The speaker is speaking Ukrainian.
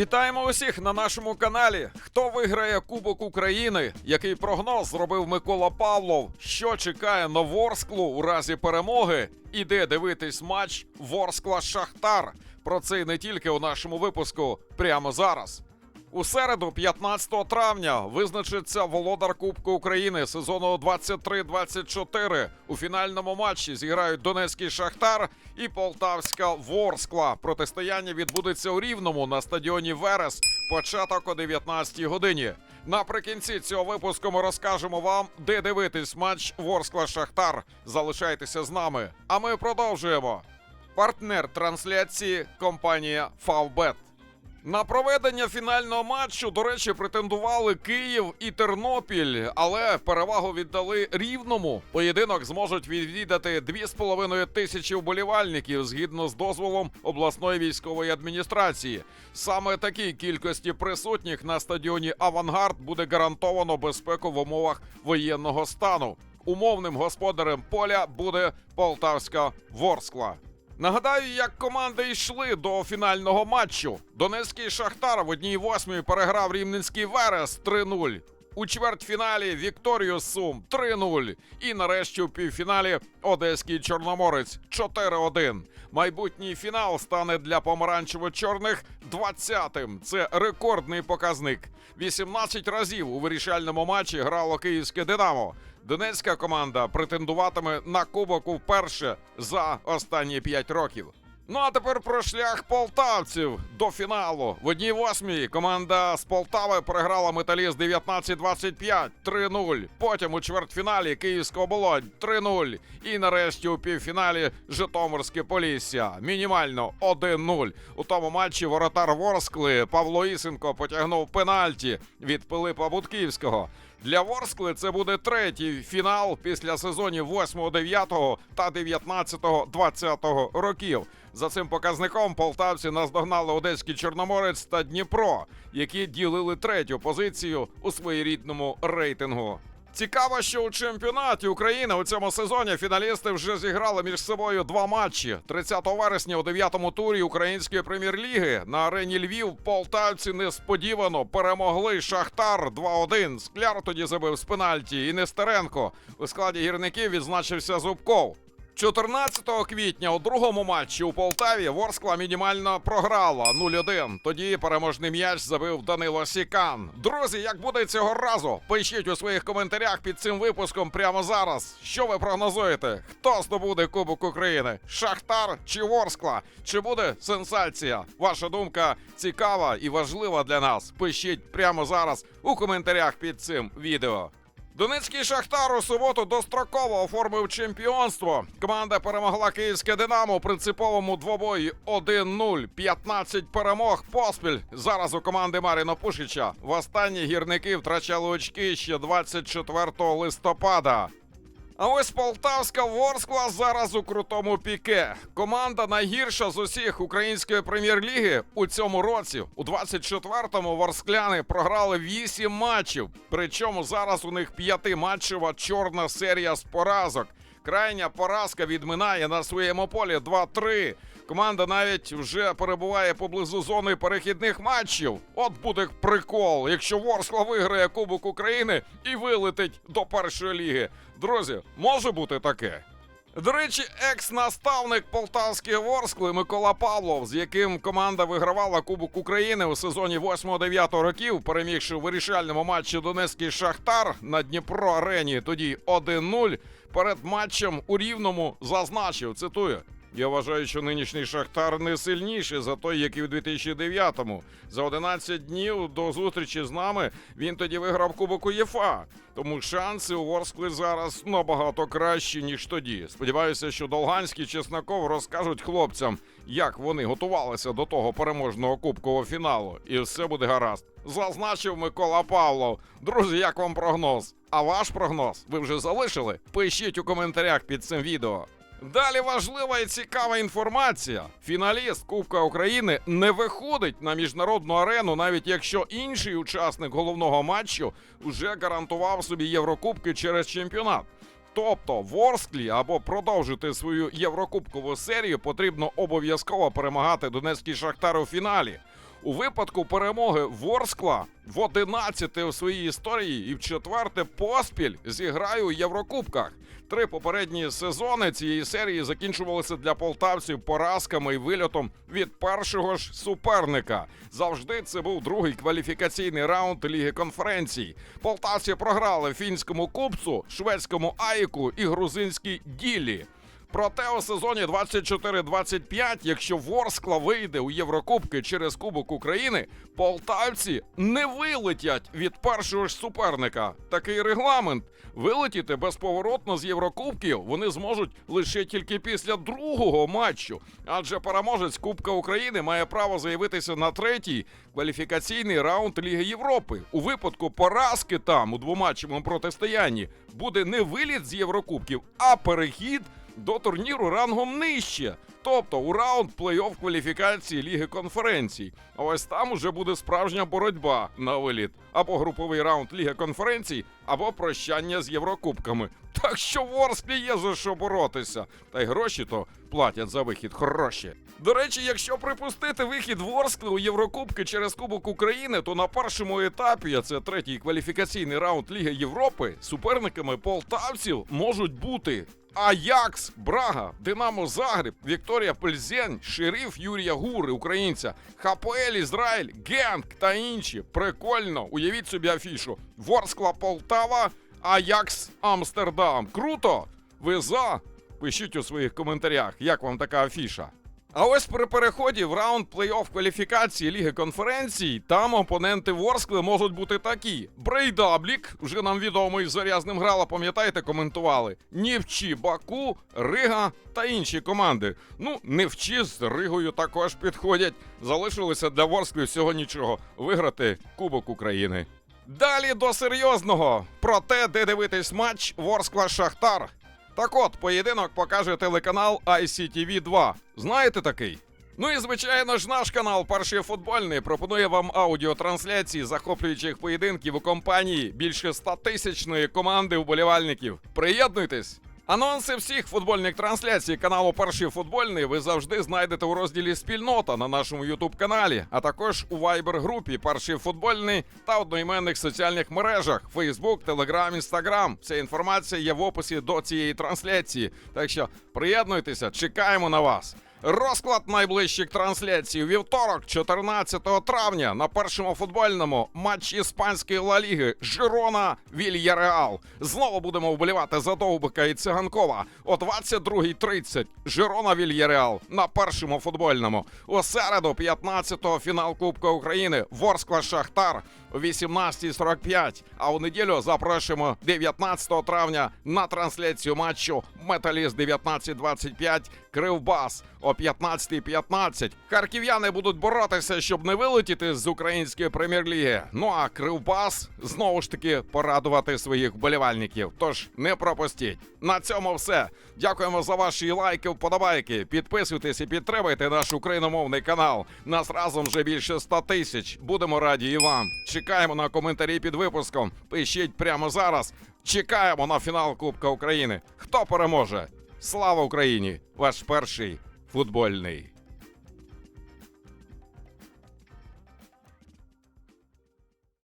Вітаємо усіх на нашому каналі. Хто виграє Кубок України? Який прогноз зробив Микола Павлов? Що чекає на Ворсклу у разі перемоги? Іде дивитись матч Ворскла Шахтар. Про це і не тільки у нашому випуску прямо зараз. У середу, 15 травня, визначиться володар Кубку України сезону 23-24. У фінальному матчі зіграють Донецький Шахтар і Полтавська Ворскла. Протистояння відбудеться у Рівному на стадіоні Верес. Початок о 19-й годині. Наприкінці цього випуску ми розкажемо вам, де дивитись матч Ворскла Шахтар. Залишайтеся з нами. А ми продовжуємо. Партнер трансляції компанія Фавбет. На проведення фінального матчу, до речі, претендували Київ і Тернопіль, але перевагу віддали рівному. Поєдинок зможуть відвідати 2,5 тисячі вболівальників згідно з дозволом обласної військової адміністрації. Саме такій кількості присутніх на стадіоні Авангард буде гарантовано безпеку в умовах воєнного стану. Умовним господарем поля буде Полтавська Ворскла. Нагадаю, як команди йшли до фінального матчу. Донецький Шахтар в одній восьмій переграв Рівненський Верес 3-0. У чвертьфіналі Вікторію Сум 3-0. І нарешті у півфіналі Одеський Чорноморець 4-1. Майбутній фінал стане для помаранчево-чорних 20-тим. Це рекордний показник. 18 разів у вирішальному матчі грало київське Динамо. Донецька команда претендуватиме на кубок вперше за останні 5 років. Ну а тепер про шлях полтавців до фіналу. В одній восьмій команда з Полтави переграла металіст 19-25 3-0. Потім у чвертьфіналі Київська оболонь 3-0. І нарешті у півфіналі Житомирське Полісся. Мінімально 1-0. У тому матчі воротар Ворскли Павло Ісенко потягнув пенальті від Пилипа Будківського. Для Ворскли це буде третій фінал після сезонів 8, 9 та 19, 20 років. За цим показником полтавці наздогнали Одеський Чорноморець та Дніпро, які ділили третю позицію у своєрідному рейтингу. Цікаво, що у чемпіонаті України у цьому сезоні фіналісти вже зіграли між собою два матчі. 30 вересня у 9-му турі української прем'єр-ліги на арені Львів полтавці несподівано перемогли Шахтар 2-1. Скляр тоді забив з пенальті. І Нестеренко у складі гірників відзначився Зубков. 14 квітня у другому матчі у Полтаві Ворскла мінімально програла 0-1. Тоді переможний м'яч забив Данило Сікан. Друзі, як буде цього разу? Пишіть у своїх коментарях під цим випуском прямо зараз. Що ви прогнозуєте? Хто здобуде Кубок України? Шахтар чи Ворскла? Чи буде сенсація? Ваша думка цікава і важлива для нас. Пишіть прямо зараз у коментарях під цим відео. Донецький Шахтар у суботу достроково оформив чемпіонство. Команда перемогла київське Динамо у принциповому двобої 1-0. 15 перемог поспіль. Зараз у команди Маріно Пушича. в останні гірники втрачали очки ще 24 листопада. А ось Полтавська Ворскла зараз у крутому піке. Команда найгірша з усіх української прем'єр-ліги у цьому році. У 24-му ворскляни програли 8 матчів. Причому зараз у них п'ятиматчева чорна серія з поразок. Крайня поразка відминає на своєму полі 2-3. Команда навіть вже перебуває поблизу зони перехідних матчів. От буде прикол, якщо Ворскла виграє Кубок України і вилетить до першої ліги. Друзі, може бути таке. До речі, екс-наставник полтавської Ворскли Микола Павлов, з яким команда вигравала Кубок України у сезоні 8-9 років, перемігши у вирішальному матчі Донецький Шахтар на Дніпро Арені, тоді 1-0, перед матчем у Рівному зазначив, цитую. Я вважаю, що нинішній Шахтар не сильніший за той, який у 2009-му. За 11 днів до зустрічі з нами він тоді виграв Кубок УЄФА. Тому шанси у Ворскли зараз набагато кращі, ніж тоді. Сподіваюся, що Долганський Чесноков розкажуть хлопцям, як вони готувалися до того переможного кубкового фіналу. І все буде гаразд. Зазначив Микола Павлов. Друзі, як вам прогноз? А ваш прогноз ви вже залишили? Пишіть у коментарях під цим відео. Далі важлива і цікава інформація. Фіналіст Кубка України не виходить на міжнародну арену, навіть якщо інший учасник головного матчу вже гарантував собі Єврокубки через чемпіонат. Тобто Ворсклі або продовжити свою єврокубкову серію потрібно обов'язково перемагати Донецький Шахтар у фіналі. У випадку перемоги Ворскла в 11 у своїй історії і в четверте поспіль зіграє у Єврокубках. Три попередні сезони цієї серії закінчувалися для полтавців поразками і вильотом від першого ж суперника. Завжди це був другий кваліфікаційний раунд Ліги конференцій. Полтавці програли фінському кубцу, шведському Айку і грузинській Ділі. Проте у сезоні 24-25, якщо Ворскла вийде у Єврокубки через Кубок України, полтавці не вилетять від першого ж суперника. Такий регламент. Вилетіти безповоротно з Єврокубків вони зможуть лише тільки після другого матчу. Адже переможець Кубка України має право заявитися на третій кваліфікаційний раунд Ліги Європи. У випадку поразки там у двоматчевому протистоянні буде не виліт з Єврокубків, а перехід до турніру рангом нижче. Тобто у раунд плей-офф кваліфікації Ліги конференцій. А ось там уже буде справжня боротьба на виліт. Або груповий раунд Ліги конференцій, або прощання з Єврокубками. Так що в Орсклі є за що боротися. Та й гроші то платять за вихід хороші. До речі, якщо припустити вихід в Орскли у Єврокубки через Кубок України, то на першому етапі, а це третій кваліфікаційний раунд Ліги Європи, суперниками полтавців можуть бути Аякс, Брага, Динамо Загреб, Вікторія Пельзень, Шериф Юрія Гури, українця, ХПЛ Ізраїль, Генк та інші. Прикольно. Уявіть собі афішу. Ворскла Полтава, Аякс Амстердам. Круто! Ви за? Пишіть у своїх коментарях, як вам така афіша. А ось при переході в раунд плей-офф кваліфікації Ліги конференцій, там опоненти Ворскли можуть бути такі: Брейдаблік, вже нам відомий з ним грала, пам'ятаєте, коментували. Нівчі Баку, Рига та інші команди. Ну, Невчі з Ригою також підходять. Залишилося для Ворскли всього нічого виграти Кубок України. Далі до серйозного про те, де дивитись матч Ворскла Шахтар. Так от, поєдинок покаже телеканал ICTV 2. Знаєте такий? Ну і звичайно ж, наш канал Перший футбольний пропонує вам аудіотрансляції захоплюючих поєдинків у компанії більше 100-тисячної команди вболівальників. Приєднуйтесь! Анонси всіх футбольних трансляцій каналу Перший футбольний ви завжди знайдете у розділі Спільнота на нашому Ютуб каналі, а також у вайбер-групі Перший футбольний та одноіменних соціальних мережах Facebook, Telegram, Instagram. Вся інформація є в описі до цієї трансляції. Так що приєднуйтеся, чекаємо на вас. Розклад найближчих трансляцій вівторок, 14 травня, на першому футбольному матч іспанської Ла Ліги Жирона Вільяреал. Знову будемо вболівати за Довбика і Циганкова о 22.30. Жирона Вільяреал на першому футбольному. У середу, 15-го, фінал Кубка України. Ворскла Шахтар о 18.45. А у неділю запрошуємо 19 травня на трансляцію матчу Металіст 1925 Кривбас о 15.15. Харків'яни будуть боротися, щоб не вилетіти з української прем'єр-ліги. Ну а Кривбас знову ж таки порадувати своїх вболівальників. Тож не пропустіть. На цьому все. Дякуємо за ваші лайки, вподобайки. Підписуйтесь і підтримуйте наш україномовний канал. Нас разом вже більше 100 тисяч. Будемо раді і вам. Чекаємо на коментарі під випуском. Пишіть прямо зараз. Чекаємо на фінал Кубка України. Хто переможе? Слава Україні! Ваш перший футбольний.